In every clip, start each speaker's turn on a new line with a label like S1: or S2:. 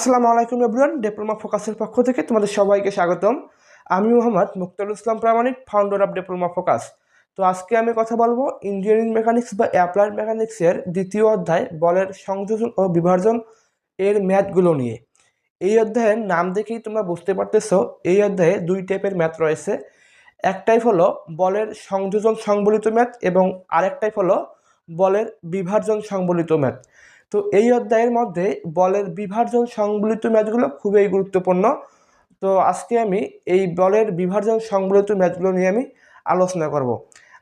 S1: আসসালামু আলাইকুম everyone diploma ফোকাসের পক্ষ থেকে তোমাদের সবাইকে স্বাগতম। আমি Mohammad Muktarul Islam Pramanik founder of diploma focus তো আজকে আমি কথা বলব ইঞ্জিনিয়ারিং মেকানিক্স বা অ্যাপ্লাইড মেকানিক্সের দ্বিতীয় অধ্যায়, বলের সংযোজন ও বিভাজন এর ম্যাথগুলো নিয়ে। এই অধ্যায়ের নাম দেখেই তোমরা বুঝতে পারতেছো, এই অধ্যায়ে দুই টাইপের ম্যাথ রয়েছে। একটাই হলো বলের সংযোজন সংবলিত ম্যাথ এবং আরেকটাই হলো বলের বিভাজন সংবলিত ম্যাথ। তো এই অধ্যায়ের মধ্যে বলের বিভাজন সংবলিত ম্যাচগুলো খুবই গুরুত্বপূর্ণ। তো আজকে আমি এই বলের বিভাজন সংবলিত ম্যাচগুলো নিয়ে আমি আলোচনা করব।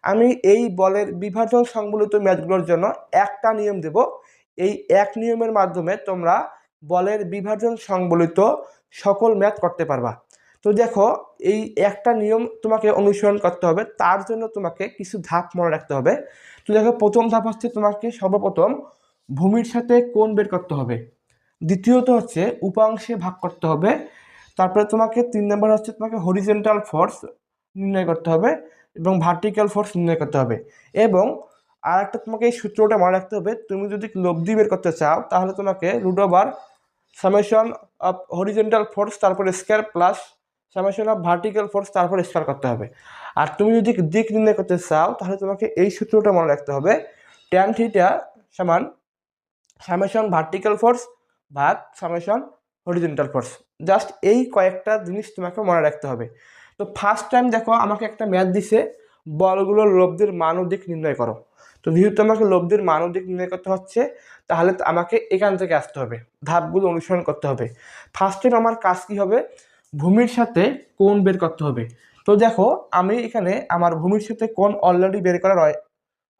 S1: আমি এই বলের বিভাজন সংবলিত ম্যাচগুলোর জন্য একটা নিয়ম দেব। এই এক নিয়মের মাধ্যমে তোমরা বলের বিভাজন সংবলিত সকল ম্যাচ করতে পারবা। তো দেখো, এই একটা নিয়ম তোমাকে অনুসরণ করতে হবে, তার জন্য তোমাকে কিছু ধাপ মনে রাখতে হবে। তো দেখো, প্রথম ধাপ হচ্ছে তোমাকে সর্বপ্রথম ভূমির সাথে কোণ বের করতে হবে। দ্বিতীয়ত হচ্ছে উপাংশে ভাগ করতে হবে। তারপরে তোমাকে তিন নম্বর হচ্ছে তোমাকে হরিজেন্টাল ফোর্স নির্ণয় করতে হবে এবং ভার্টিক্যাল ফোর্স নির্ণয় করতে হবে। এবং আর একটা তোমাকে এই সূত্রটা মনে রাখতে হবে, তুমি যদি লব্ধি বের করতে চাও, তাহলে তোমাকে over summation of horizontal force তারপরে square plus summation of vertical force তারপরে স্কোয়ার করতে হবে। আর তুমি যদি দিক নির্ণয় করতে চাও, তাহলে তোমাকে এই সূত্রটা মনে রাখতে হবে ট্যান থিটা সমান সামেশন ভার্টিক্যাল ফোর্স ভাগ সামেশন হরিজেন্টাল ফোর্স জাস্ট এই কয়েকটা জিনিস তোমাকে মনে রাখতে হবে। তো ফার্স্ট টাইম দেখো আমাকে একটা ম্যাথ দিছে বলগুলোর লব্ধির মান দিক নির্ণয় করো। তো যেহেতু আমাকে লব্ধির মান দিক নির্ণয় করতে হচ্ছে, তাহলে আমাকে এখান থেকে আসতে হবে, ধাপগুলো অনুসরণ করতে হবে। ফার্স্ট টাইম আমার কাজ কী হবে? ভূমির সাথে কোন বের করতে হবে। তো দেখো আমি এখানে আমার ভূমির সাথে কোন অলরেডি বের করা রয়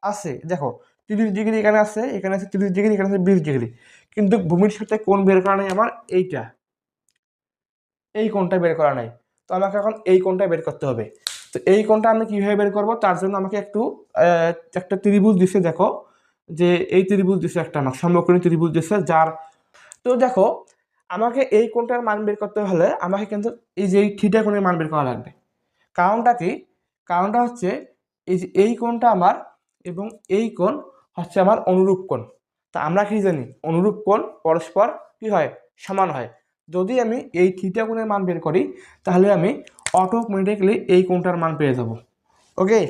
S1: আছে। দেখো তিরিশ ডিগ্রি এখানে আছে এখানে আছে তিরিশ ডিগ্রি, এখানে আছে বিশ ডিগ্রি। কিন্তু ভূমির সাথে কোণ বের করা নেই আমার, এইটা। এই কোণটা বের করা নাই। তো আমাকে এখন এই কোণটা বের করতে হবে। তো এই কোণটা আমি কীভাবে বের করব? তার জন্য আমাকে একটু একটা ত্রিভুজ দিছে, দেখো। যে এই ত্রিভুজ দিছে একটা আমার সমকোণী ত্রিভুজ দিছে, যার তো দেখো, আমাকে এই কোণটার মান বের করতে হলে আমাকে কিন্তু এই যে এই থিটা কোণের মান বের করা লাগবে। কারণটা কি? কারণটা হচ্ছে, এই যে এই কোণটা আমার এবং এই কোণ হচ্ছে আমার অনুরূপ কোণ। তা আমরা কি জানি? অনুরূপ কোণ পরস্পর কি হয়? সমান হয়। যদি আমি এই থিটা কোণের মান বের করি, তাহলে আমি অটোমেটিকলি এই কোণটার মান পেয়ে যাব। ওকে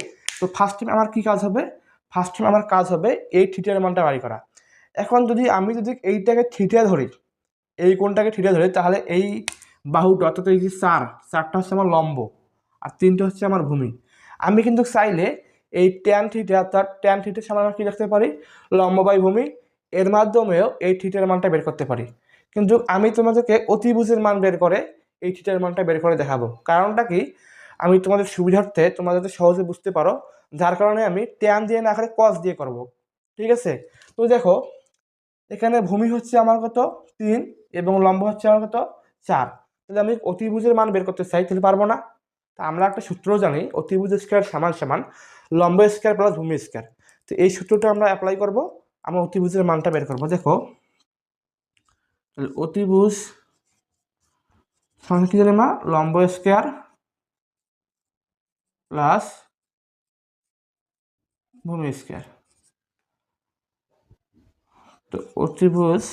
S1: তো ফার্স্ট টাইম আমার কি কাজ হবে? ফার্স্ট টাইম আমার কাজ হবে এই থিটার মানটা বাড়ি করা। এখন যদি আমি যদি এইটাকে থিটা ধরি, এই কোণটাকে থিটা ধরি, তাহলে এই বাহুটা, অর্থাৎ এই যে চার, চারটা হচ্ছে আমার লম্ব, আর তিনটে হচ্ছে আমার ভূমি। আমি কিন্তু চাইলে এই ট্যান থিটে অর্থাৎ ট্যান থিটার সামনে আমরা কী রাখতে পারি? লম্ব বাই ভূমি এর মাধ্যমেও এই থিটার মানটা বের করতে পারি। কিন্তু আমি তোমাদেরকে অতিভুজের মান বের করে এই থিটার মানটা বের করে দেখাবো। কারণটা কি? আমি তোমাদের সুবিধার্থে তোমরা যাতে সহজে বুঝতে পারো, যার কারণে আমি ট্যান দিয়ে না করে কস দিয়ে করব। ঠিক আছে? তো দেখো, এখানে ভূমি হচ্ছে আমার কত? তিন এবং লম্ব হচ্ছে আমার কত? চার। তাহলে আমি অতিভুজের মান বের করতে চাই, তাহলে পারব না। তা আমরা একটা সূত্র জানি, অতিভুজ স্কোয়ার সমান সমান। লম্ব স্কোয়ার প্লাস ভূমি স্কোয়ার। তো এই সূত্রটা আমরা অ্যাপ্লাই করব, আমরা অতিভুজের মানটা বের করব। দেখো অতিভুজ সমান কি জানি লম্ব স্কোয়ার প্লাস ভূমি স্কোয়ার। তো অতিভুজ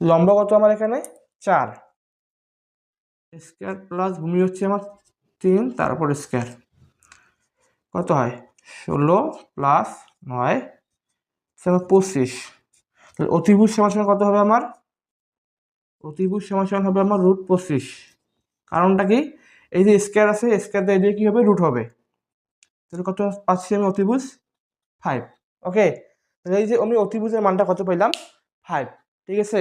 S1: লম্ব কত আমার এখানে? চার। স্কোয়ার প্লাস ভূমি হচ্ছে আমার তিন, তারপর স্কোয়ার কত হয়? ষোলো প্লাস নয় আমার পঁচিশ। তাহলে অতিভুজ সমান কত হবে আমার? অতিভুজ সমান হবে আমার রুট পঁচিশ। কারণটা কি? এই যে স্কোয়ার আছে স্কোয়ার দিয়ে দিয়ে কী হবে? রুট হবে। তাহলে কত পাচ্ছি আমি অতিভুজ? ফাইভ ওকে তাহলে এই যে আমি অতিভুজের মানটা কত পেলাম ফাইভ ঠিক আছে?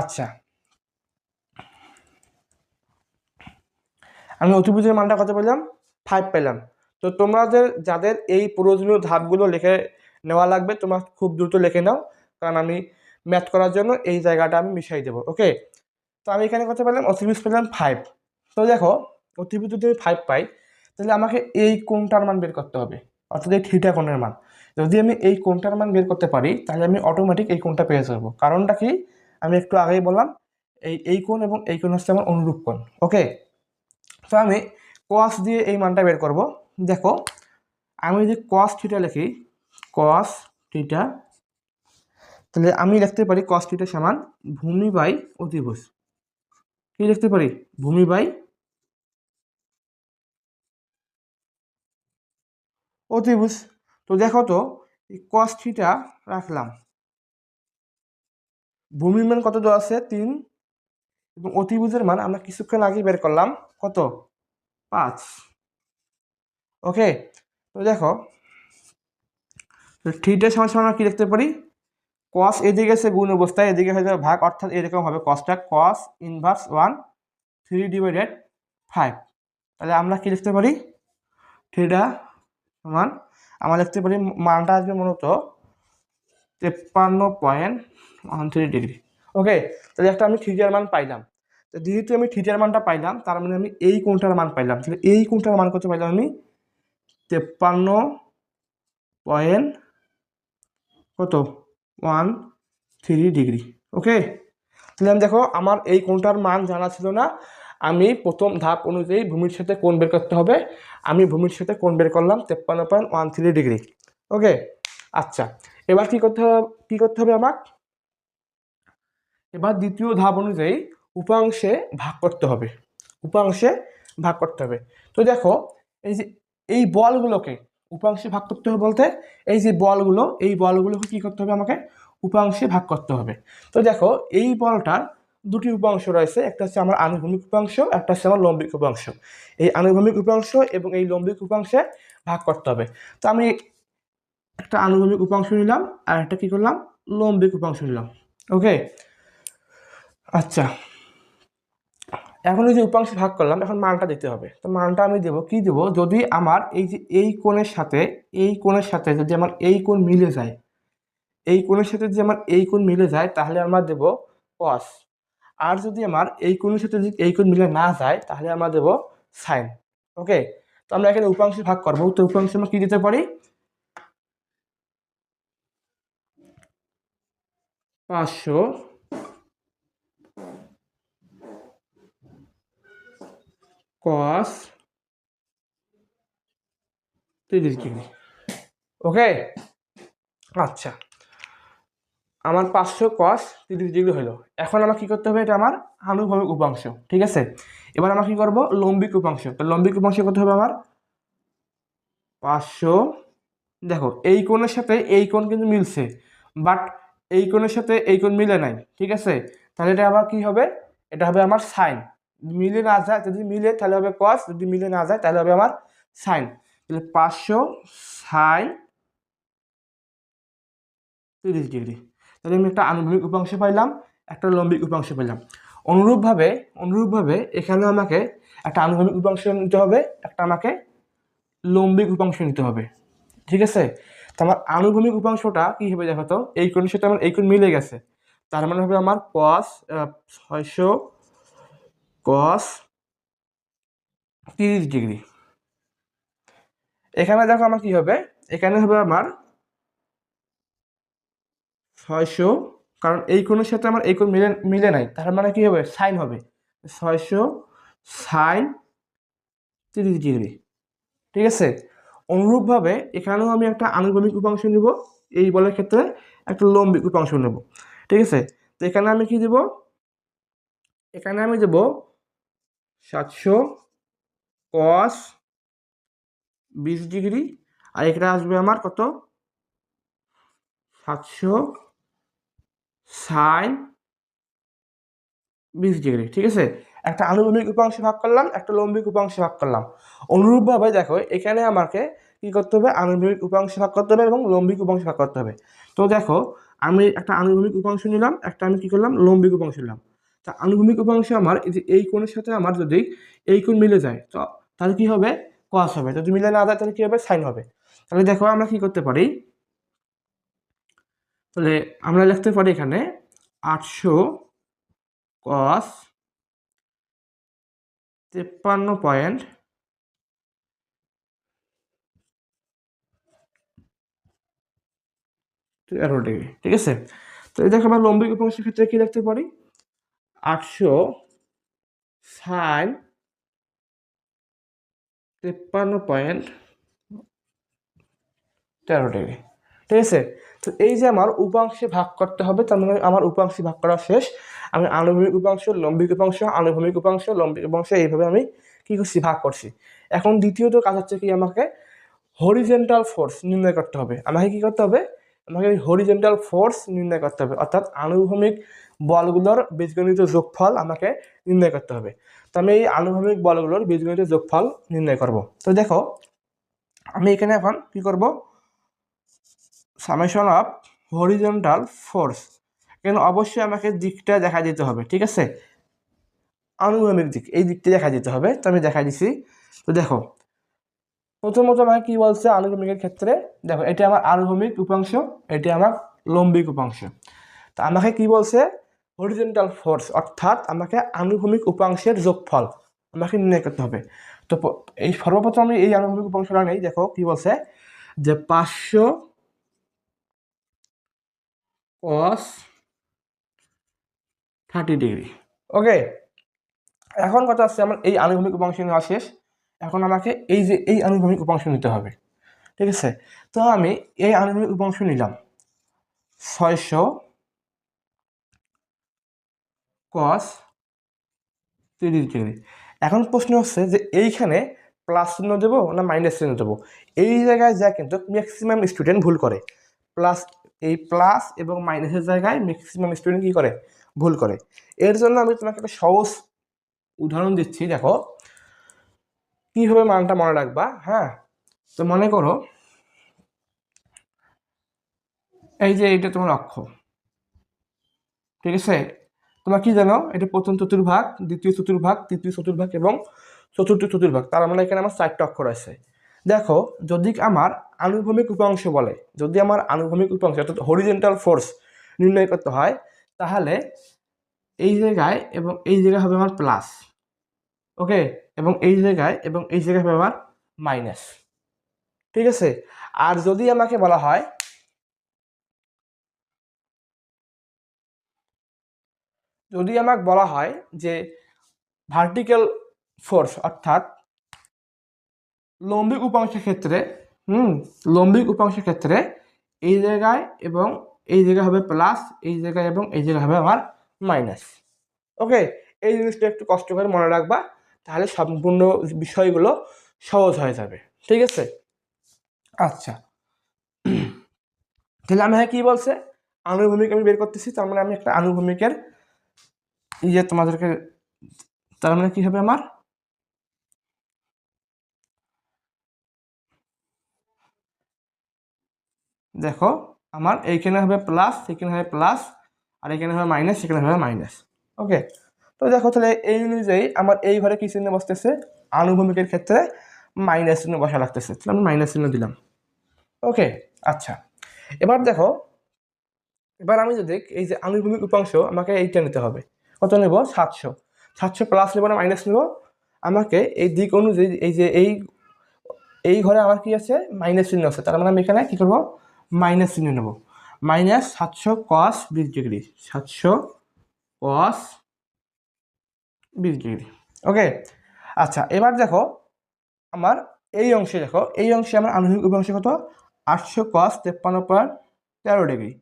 S1: আচ্ছা। আমি অতিভুজের মানটা কত পেলাম? ফাইভ পেলাম। তো তোমাদের, যাদের এই প্রয়োজনীয় ধাপগুলো লিখে নেওয়া লাগবে, তোমরা খুব দ্রুত লিখে নাও, কারণ আমি ম্যাথ করার জন্য এই জায়গাটা আমি মিশাই দেবো ওকে তো আমি এখানে কত পেলাম? অতিভুজ পেলাম ফাইভ তো দেখো, অতিভুজ যদি ফাইভ পাই, তাহলে আমাকে এই কোনটার মান বের করতে হবে, অর্থাৎ এই থিটা কোণের মান। যদি আমি এই কোণটার মান বের করতে পারি, তাহলে আমি অটোমেটিক এই কোণটা পেয়ে যাব। কারণটা কি? আমি একটু আগেই বললাম, এই এই কোণ এবং এই কোণ হচ্ছে আমার অনুরূপ কোণ ওকে তো আমি কস দিয়ে এই মানটা বের করব। দেখো, আমি যদি কস থিটা লিখি কস থিটা তাহলে আমি লিখতে পারি কস থিটা সমান ভূমি বাই অতিভুজ। কি লিখতে পারি? ভূমি বাই অতিভুজ। তো দেখো তো কস থিটা রাখলাম। ভূমির মান কত দেওয়া আছে? তিন। এবং অতিভুজের মান আমরা কিছুক্ষণ আগে বের করলাম। কত? পাঁচ। ওকে, তো দেখো থিটা সমান সমান আমরা কি লিখতে পারি? কস এদিকে সে গুণ অবস্থায় এদিকে হয়ে যাবে ভাগ, অর্থাৎ এরকম হবে কসটা cos inverse one three divided five তাহলে আমরা কি লিখতে পারি? থ্রিটা সমান, আমরা লিখতে পারি মানটা আসবে মূলত তেপ্পান্ন point one three degree okay, তাহলে একটা আমি থ্রিটার মান পাইলাম। তো যেহেতু আমি থ্রিটার মানটা পাইলাম, তার মানে আমি এই কোণটার মান পাইলাম। তাহলে এই কোণটার মান কত পাইলাম আমি? তেপ্পান্ন পয়েন্ট কত? One three degree. ওকে? তাহলে আমি দেখো, আমার এই কোণটার মান জানা ছিল না। আমি প্রথম ধাপ অনুযায়ী ভূমির সাথে কোণ বের করতে হবে। আমি ভূমির সাথে কোণ বের করলাম তেপ্পান্ন point one three degree. Okay? আচ্ছা এবার কি করতে হবে? কি করতে হবে আমার এবার দ্বিতীয় ধাপ অনুযায়ী উপাংশে ভাগ করতে হবে। উপাংশে ভাগ করতে হবে। তো দেখো, এই যে এই বলগুলোকে উপাংশে ভাগ করতে হবে বলতে, এই যে বলগুলো, এই বলগুলোকে কী করতে হবে আমাকে? উপাংশে ভাগ করতে হবে। তো দেখো, এই বলটার দুটি উপাংশ রয়েছে, একটা হচ্ছে আমার আনুভূমিক উপাংশ, একটা হচ্ছে আমার লম্বিক উপাংশ। এই আনুভূমিক উপাংশ এবং এই লম্বিক উপাংশে ভাগ করতে হবে। তো আমি একটা আনুভূমিক উপাংশ নিলাম, আর একটা কী করলাম? লম্বিক উপাংশ নিলাম। ওকে? আচ্ছা। এখন এই যে উপাংশ ভাগ করলাম, এখন মানটা দিতে হবে। তো মানটা আমি দেবো, কি দেবো? যদি আমার এই যে এই কোণের সাথে, এই কোণের সাথে যদি আমার এই কোণ মিলে যায়, এই কোণের সাথে যদি আমার এই কোণ মিলে যায়, তাহলে আমরা দেব কস আর যদি আমার এই কোণের সাথে যদি এই কোণ মিলে না যায়, তাহলে আমরা দেব সাইন ওকে? তো আমরা এখানে উপাংশ ভাগ করব। তো উপাংশ আমরা কি দিতে পারি? পাঁচশো কস তিরিশ ডিগ্রি ওকে? আচ্ছা। আমার পাঁচশো কস তিরিশ ডিগ্রি হলো। এখন আমার কী করতে হবে? এটা আমার আনুভবিক উপাংশ, ঠিক আছে? এবার আমরা কী করব? লম্বিক উপাংশ। লম্বিক উপাংশ করতে হবে আমার? পাঁচশো। দেখো, এই কোণের সাথে এই কোণ কিন্তু মিলছে বাট এই কোণের সাথে এই কোণ মিলে নাই, ঠিক আছে? তাহলে এটা আবার কী হবে? এটা হবে আমার সাইন মিলে না যায়, যদি মিলে, তাহলে হবে কস যদি মিলে না যায়, তাহলে হবে আমার সাইন তাহলে পাঁচশো সাইন তিরিশ ডিগ্রি। তাহলে আমি একটা আনুভূমিক উপাংশ পাইলাম, একটা লম্বিক উপাংশ পাইলাম। অনুরূপভাবে অনুরূপভাবে এখানেও আমাকে একটা আনুভূমিক উপাংশ নিতে হবে, একটা আমাকে লম্বিক উপাংশ নিতে হবে। ঠিক আছে? তো আমার আনুভূমিক উপাংশটা কী হবে দেখো তো? এই কোণের সাথে আমার এই কোণ মিলে গেছে। তার মানে হবে আমার কস ছয়শো কস তিরিশ ডিগ্রি। এখানে দেখো আমার কি হবে? এখানে হবে আমার ছয়শো, কারণ এই কোণের সাথে আমার এই কোণ মিলে মিলে নাই, তার মানে কি হবে? সাইন হবে। ছয়শো সাইন তিরিশ ডিগ্রি। ঠিক আছে? অনুরূপভাবে এখানেও আমি একটা আনুভূমিক উপাংশ নিব, এই বলের ক্ষেত্রে একটা লম্বিক উপাংশ নেব। ঠিক আছে? তো এখানে আমি কি দেব? এখানে আমি দেব সাতশো কস বিশ ডিগ্রি। আর এখানে আসবে আমার কত? সাতশো সাইন বিশ ডিগ্রি, ঠিক আছে? একটা আনুভূমিক উপাংশ ভাগ করলাম, একটা লম্বিক উপাংশ ভাগ করলাম। অনুরূপভাবে দেখো, এখানে আমাকে কী করতে হবে? আনুভূমিক উপাংশ ভাগ করতে হবে এবং লম্বিক উপাংশ ভাগ করতে হবে। তো দেখো, আমি একটা আনুভূমিক উপাংশ নিলাম, একটা আমি কী করলাম? লম্বিক উপাংশ নিলাম। তা আনুভূমিক উপাংশ আমার এই কোণের সাথে আমার যদি এই কোণ মিলে যায়, তো তাহলে কী হবে? কস হবে। যদি মিলে না যায়, তাহলে কী হবে? সাইন হবে। তাহলে দেখো আমরা কী করতে পারি? তাহলে আমরা লিখতে পারি এখানে আটশো কস তেপ্পান্ন পয়েন্ট তেরো ডিগ্রি। ঠিক আছে? তো এই দেখো আমরা লম্বিক উপাংশের ক্ষেত্রে কী লিখতে পারি? আটশো সাইন তেপ্পান্ন পয়েন্ট তেরো ডিগ্রি। ঠিক আছে? তো এই যে আমার উপাংশে ভাগ করতে হবে, তার মানে আমার উপাংশে ভাগ করা শেষ। আমি আনুভূমিক উপাংশ, লম্বিক উপাংশ, আনুভূমিক উপাংশ, লম্বিক উপাংশ, এইভাবে আমি কি করছি, ভাগ করছি। এখন দ্বিতীয়ত কাজ হচ্ছে কি আমাকে হরিজেন্টাল ফোর্স নির্ণয় করতে হবে। আমাকে কি করতে হবে? আমাকে হরিজেন্টাল ফোর্স নির্ণয় করতে হবে। অর্থাৎ আনুভূমিক বলগুলোর বীজগণিত যোগফল আমাকে নির্ণয় করতে হবে। তো আমি এই আনুভূমিক বলগুলোর বীজগণিত যোগফল নির্ণয় করব। তো দেখো, আমি এখানে এখন কি করব? সামেশন অফ হরিজেন্টাল ফোর্স এখানে অবশ্যই আমাকে দিকটা দেখা দিতে হবে, ঠিক আছে? আনুভূমিক দিক, এই দিকটা দেখা দিতে হবে। তো আমি দেখা দিছি। তো দেখো প্রথমত আমাকে কি বলছে? আনুভূমিকের ক্ষেত্রে? দেখো, এটা আমার আনুভূমিক উপাংশ, এটি আমার লম্বিক উপাংশ। তা আমাকে কি বলছে? হরিজেন্টাল ফোর্স অর্থাৎ আমাকে আনুভূমিক উপাংশের যোগফল আমাকে নির্ণয় করতে হবে। তো এই সর্বপ্রথম আমি এই আনুভূমিক উপাংশটা নেই। দেখো, কি বলছে? যে পাঁচশো কস থার্টি ডিগ্রি ওকে এখন কথা হচ্ছে আমার এই আনুভূমিক উপাংশ নেওয়া শেষ। এখন আমাকে এই যে, এই আনুভূমিক উপাংশ নিতে হবে। ঠিক আছে? তো আমি এই আনুভূমিক উপাংশ নিলাম। ছয়শো কস তিরিশ ডিগ্রি। এখন প্রশ্ন হচ্ছে যে, এইখানে প্লাস চিহ্ন দেবো না মাইনাস চিহ্ন দেবো? এই জায়গায় যা কিন্তু ম্যাক্সিমাম স্টুডেন্ট ভুল করে। প্লাস এই প্লাস এবং মাইনাসের জায়গায় ম্যাক্সিমাম স্টুডেন্ট কী করে? ভুল করে। এর জন্য আমি তোমাকে একটা সহজ উদাহরণ দিচ্ছি, দেখো। কীভাবে মানটা মনে রাখবা? হ্যাঁ? তো মনে করো, এই যে এইটা তোমার অক্ষ, ঠিক আছে? তোমরা কি জানো, এটা প্রথম চতুর্ভাগ, দ্বিতীয় চতুর্ভাগ, তৃতীয় চতুর্ভাগ এবং চতুর্থ চতুর্ভাগ, তার মানে এখানে আমার চারটা অক্ষর আছে দেখো, যদি আমার আনুভূমিক উপাংশ বলে, যদি আমার আনুভূমিক উপাংশ, অর্থাৎ হরিজেন্টাল ফোর্স নির্ণয় করতে হয়, তাহলে এই জায়গায় এবং এই জায়গায় হবে আমার প্লাস ওকে এবং এই জায়গায়, এবং এই জায়গায় হবে আমার মাইনাস ঠিক আছে? আর যদি আমাকে বলা হয়, যদি আমাকে বলা হয় যে ভার্টিক্যাল ফোর্স অর্থাৎ লম্বিক উপাংশের ক্ষেত্রে, হুম, লম্বিক উপাংশের ক্ষেত্রে এই জায়গায় এবং এই জায়গায় হবে প্লাস এই জায়গায় এবং এই জায়গায় হবে আমার মাইনাস ওকে এই জিনিসটা একটু কষ্ট করে মনে রাখবা। তাহলে সম্পূর্ণ বিষয়গুলো সহজ হয়ে যাবে। ঠিক আছে? আচ্ছা। তাহলে আমি হ্যাঁ কি বলছে? আনুভূমিক আমি বের করতেছি, তার মানে আমি একটা আনুভূমিকের ইয়ে তোমাদেরকে, তার মানে কি হবে আমার? দেখো, আমার এইখানে হবে প্লাস এখানে হবে প্লাস আর এখানে হবে মাইনাস সেখানে হবে মাইনাস ওকে তো দেখো তাহলে এই অনুযায়ী আমার এই ঘরে কি চিহ্ন বসতেছে? আনুভূমিকের ক্ষেত্রে মাইনাস চিহ্ন বসা লাগতেছে। তাহলে আমি মাইনাস চিহ্ন দিলাম। ওকে আচ্ছা। এবার দেখো, এবার আমি যদি এই যে আনুভূমিক উপাংশ আমাকে এইটা নিতে হবে। কত নেব? সাতশো। সাতশো প্লাস নেব না মাইনাস নেব? আমাকে এই দিক অনুযায়ী এই যে এই এই ঘরে আমার কি আছে? মাইনাস চিহ্ন আছে। তার মানে আমি এখানে কী করব? মাইনাস চিহ্ন নেব। মাইনাস সাতশো কস বিশ ডিগ্রি। সাতশো কস বিশ ডিগ্রি। ওকে আচ্ছা এবার দেখো, আমার এই অংশে দেখো, এই অংশে আমার আনুভূমিক উপাংশ কত? আটশো কস তেপ্পান্ন পয়েন্ট তেরো ডিগ্রি।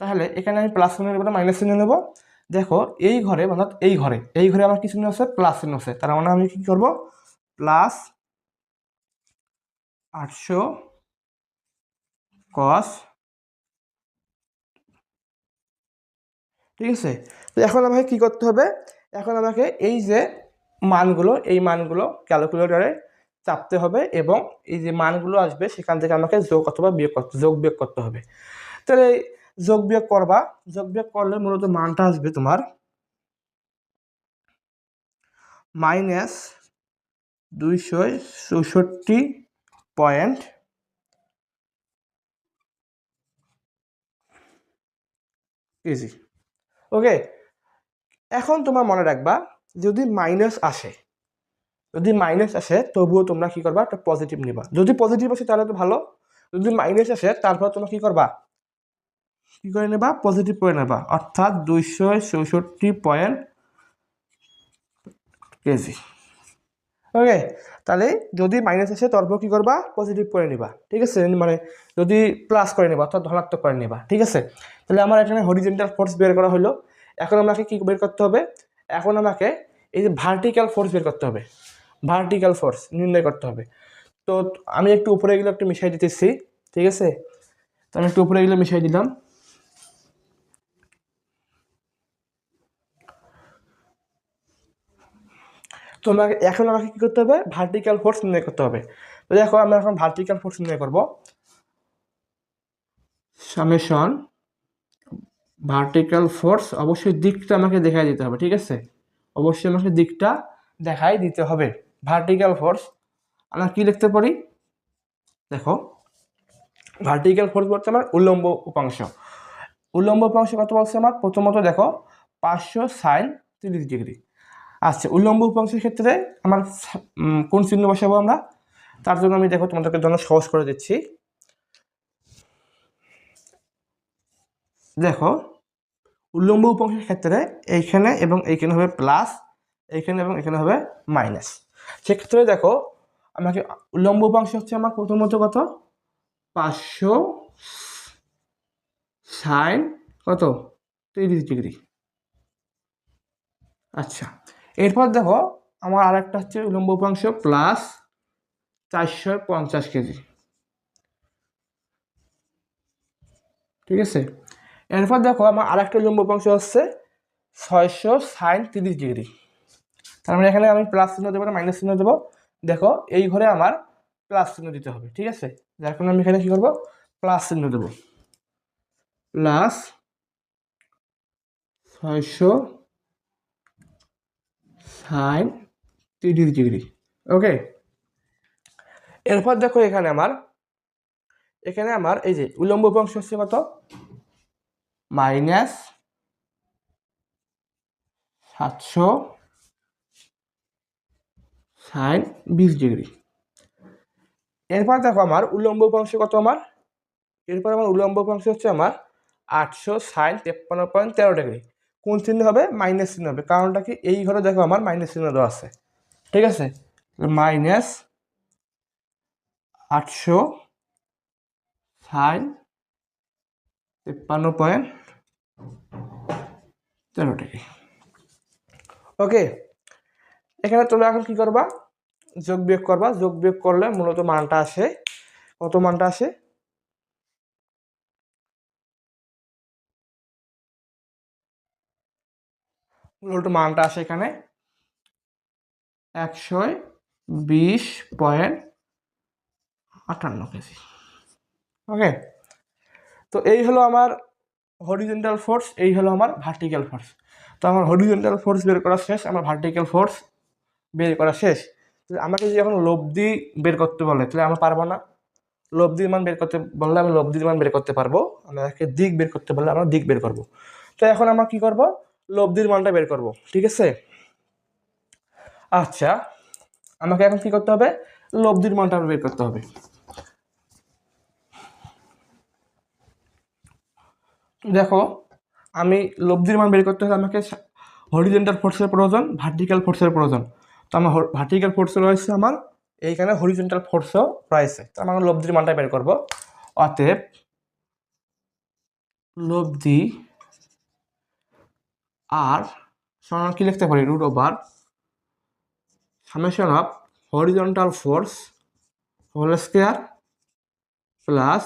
S1: তাহলে এখানে আমি প্লাস চিহ্ন নেব মাইনাস চিহ্ন নেব। দেখো, এই ঘরে, অর্থাৎ এই ঘরে এই ঘরে আমার কি চিহ্ন আছে? প্লাস চিহ্ন আছে। তার মানে আমি কি করব? প্লাস আটশো কস ঠিক আছে? তো এখন আমাকে কি করতে হবে? এখন আমাকে এই যে মানগুলো, এই মানগুলো ক্যালকুলেটরে চাপতে হবে এবং এই যে মানগুলো আসবে সেখান থেকে আমাকে যোগ অথবা বিয়োগ করতে, যোগ বিয়োগ করতে হবে। তাহলে যোগ বিয়োগ করবা, যোগ বিয়োগ করলে মূলত মানটা আসবে তোমার মাইনাস দুইশো চৌষট্টি পয়েন্ট কেজি ওকে এখন তোমার মনে রাখবা, যদি মাইনাস আসে, যদি মাইনাস আসে, তবুও তোমরা কি করবা, একটা পজিটিভ নিবা। যদি পজিটিভ আসে, তাহলে তো ভালো। যদি মাইনাস আসে, তারপর তোমরা কি করবা? কি করে নেবা? পজিটিভ করে নেবা। অর্থাৎ দুইশো চৌষট্টি পয়েন্ট কেজি। ওকে তাহলে যদি মাইনাস আসে, তারপর কী করবা? পজিটিভ করে নিবা। ঠিক আছে? মানে যদি প্লাস করে নিবা, অর্থাৎ ধনাত্মক করে নিবা। ঠিক আছে? তাহলে আমার এখানে হরিজেন্টাল ফোর্স বের করা হলো। এখন আমাকে কী বের করতে হবে? এখন আমাকে এই যে ভার্টিক্যাল ফোর্স বের করতে হবে। ভার্টিক্যাল ফোর্স নির্ণয় করতে হবে। তো আমি একটু উপরে এগুলো একটু মিশাই দিতেছি, ঠিক আছে? তো আমি একটু উপরে এগুলো মিশাই দিলাম। তো আমাকে, এখন আমাকে কী করতে হবে? ভার্টিক্যাল ফোর্স নির্ণয় করতে হবে। তো দেখো, আমরা এখন ভার্টিক্যাল ফোর্স নির্ণয় করব। সামেশন ভার্টিক্যাল ফোর্স অবশ্যই দিকটা আমাকে দেখাই দিতে হবে, ঠিক আছে? অবশ্যই আমাকে দিকটা দেখাই দিতে হবে। ভার্টিক্যাল ফোর্স আমরা কী লিখতে পারি? দেখো ভার্টিক্যাল ফোর্স বলতে আমার উল্লম্ব উপাংশ। উল্লম্ব উপাংশ কত বলছে আমার? প্রথমত দেখো, পাঁচশো সাইন তিরিশ ডিগ্রি। আচ্ছা উল্লম্ব উপাংশের ক্ষেত্রে আমার কোন চিহ্ন বসাবো আমরা? তার জন্য আমি দেখো তোমাদেরকে জন্য সহজ করে দিচ্ছি। দেখো, উল্লম্ব উপাংশের ক্ষেত্রে এইখানে এবং এইখানে হবে প্লাস এইখানে এবং এখানে হবে মাইনাস সেক্ষেত্রে দেখো, আমাকে উল্লম্ব উপাংশ হচ্ছে আমার প্রথমত কত? পাঁচশো সাইন কত? তিরিশ ডিগ্রি। আচ্ছা এরপর দেখো, আমার আর একটা হচ্ছে উলম্ব উপাংশ প্লাস চারশো পঞ্চাশ কেজি। ঠিক আছে? এরপর দেখো আমার আরেকটা উলম্ব উপাংশ হচ্ছে ছয়শো সাইন তিরিশ ডিগ্রি। তার মানে এখানে আমি প্লাস চিহ্ন দেবো না, মাইনাস চিহ্ন দেবো। দেখো, এই ঘরে আমার প্লাস চিহ্ন দিতে হবে, ঠিক আছে? যার কারণে আমি এখানে কী করব? প্লাস চিহ্ন দেবো। প্লাস ছয়শো সাইন তিরিশ ডিগ্রি, ওকে? এরপর দেখো এখানে আমার এখানে আমার এই যে উলম্ব উপাংশ হচ্ছে কত? মাইনাস সাতশো সাইন বিশ ডিগ্রি। এরপর দেখো আমার উলম্ব উপাংশ কত আমার? এরপর আমার উলম্ব উপাংশ হচ্ছে আমার আটশো সাইন তেপ্পান্ন পয়েন্ট তেরো ডিগ্রি। কোন চিহ্ন হবে? মাইনাস চিহ্ন হবে। কারণটা কি? এই ঘরে দেখো আমার মাইনাস চিহ্ন দেওয়া আছে। ঠিক আছে? মাইনাস আটশো সাইন তেপ্পান্ন পয়েন্ট তেরো ডিগ্রি ওকে, এখানে তোমরা এখন কি করবা? যোগ বিয়োগ করবা। যোগ বিয়োগ করলে মূলত মানটা আসে। কত মানটা আসে? মূলত মানটা আসে এখানে। একশো বিশ পয়েন্ট আটান্ন কেজি। ওকে, তো এই হলো আমার হরিজেন্টাল ফোর্স এই হলো আমার ভার্টিক্যাল ফোর্স তো আমার হরিজেন্টাল ফোর্স বের করা শেষ, আমার ভার্টিক্যাল ফোর্স বের করা শেষ। আমাকে যদি এখন লব্ধি বের করতে বলে, তাহলে আমরা পারব না। লব্ধির মান বের করতে বললে আমি লব্ধির মান বের করতে পারব। আমাকে দিক বের করতে বললে আমরা দিক বের করব। তো এখন আমরা কি করব? লব্ধির মানটা বের করব, ঠিক আছে? আচ্ছা আমাকে এখন কি করতে হবে? লব্ধির মানটা বের করতে হবে। দেখো, আমি লব্ধির মান বের করতে হলে আমাকে হরিজেন্টাল ফোর্সের প্রয়োজন ভার্টিক্যাল ফোর্সের প্রয়োজন। তো আমার ভার্টিক্যাল ফোর্স রয়েছে আমার, এইখানে হরিজেন্টাল ফোর্সও রয়েছে। তো আমার লব্ধির মানটা বের করব। অতএব, লব্ধি আর সমান কি লিখতে পারি? Root over summation of horizontal force whole square plus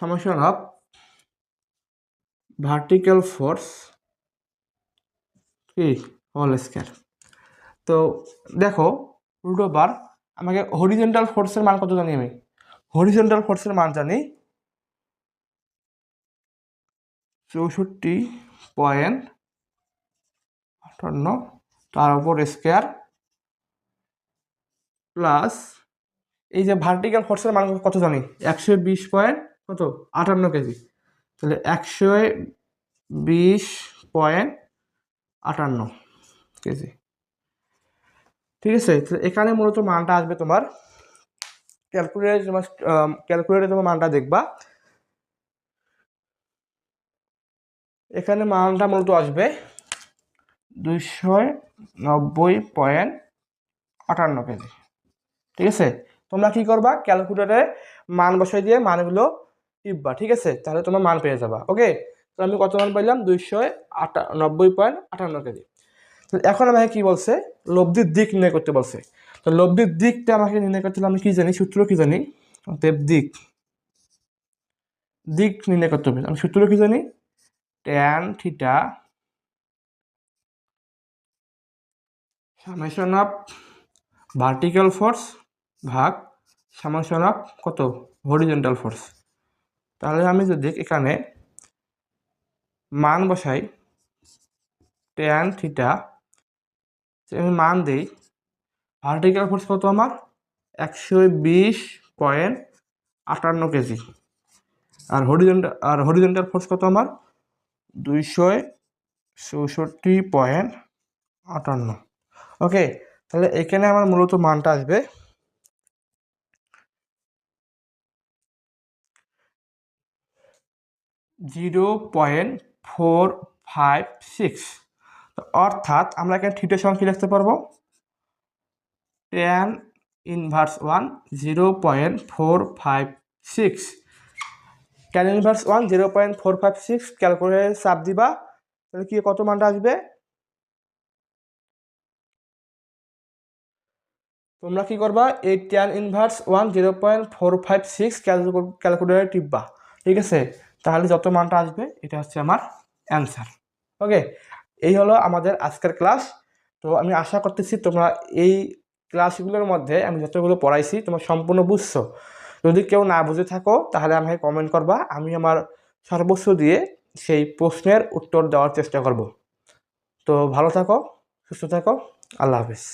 S1: summation of vertical force কি হোল স্কোয়ার তো দেখো রুট ওভার আমাকে হরিজেন্টাল ফোর্সের মান কত জানি আমি? হরিজেন্টাল ফোর্সের মান জানি চৌষট্টি পয়েন্ট আটান্ন, তার উপর স্কোয়ার প্লাস এই যে ভার্টিক্যাল ফোর্সের মান কত জানি? একশো বিশ পয়েন্ট কত? আটান্ন কেজি। তাহলে একশো বিশ পয়েন্ট আটান্ন কেজি। ঠিক আছে? এখানে মূলত মানটা আসবে তোমার ক্যালকুলেটারে তোমার ক্যালকুলেটারে তোমার মানটা দেখবা। এখানে মানটা মূলত আসবে দুইশো নব্বই পয়েন্ট আটান্ন কেজি। ঠিক আছে? তোমরা কি করবা? ক্যালকুলেটারে মান বসাই দিয়ে মানগুলো টিপবা ঠিক আছে? তাহলে তোমার মান পেয়ে যাবা ওকে তো আমি কত মান পাইলাম? দুইশো আটা, নব্বই পয়েন্ট আটান্ন কেজি। তো এখন আমাকে কি বলছে? লব্ধির দিক নির্ণয় করতে বলছে। তো লব্ধির দিকটা আমাকে নির্ণয় করতে হলে আমি কি জানি? সূত্র কি জানি? অতএব দিক। দিক নির্ণয় করতে হবে। আমি সূত্র কি জানি? Tan theta summation of vertical force ভাগ সামেশন অফ কত? হরিজেন্টাল ফোর্স তাহলে আমি যদি এখানে মান বসাই ট্যান থিটা আমি মান দিই ভার্টিক্যাল ফোর্স কত আমার? একশো বিশ পয়েন্ট আটান্ন কেজি। আর হরিজেন্টাল আর হরিজেন্টাল ফোর্স কত আমার? দুইশো চৌষট্টি পয়েন্ট আটান্ন। ওকে তাহলে এখানে আমার মূলত মানটা আসবে zero point four five six. অর্থাৎ আমরা এখানে থিটের সঙ্গে কী লিখতে পারব? Tan inverse one zero point four five six. Tan inverse one zero point four five six ক্যালকুলেটারে চাপ দিবা, তাহলে কি, কত মানটা আসবে? তোমরা কি করবা? এই tan inverse one zero point four five six ক্যালকুলেটারে টিপবা, ঠিক আছে? তাহলে যত মানটা আসবে, এটা হচ্ছে আমার অ্যান্সার ওকে এই হলো আমাদের আজকের ক্লাস তো আমি আশা করতেছি তোমরা এই ক্লাসগুলোর মধ্যে আমি যতগুলো পড়াইছি, তোমরা সম্পূর্ণ বুঝছ। যদি কেউ না বুঝে থাকো, তাহলে আমাকে কমেন্ট করবা। আমি আমার সর্বোচ্চ দিয়ে সেই প্রশ্নের উত্তর দেওয়ার চেষ্টা করব। তো ভালো থাকো, সুস্থ থাকো। আল্লাহ হাফিজ।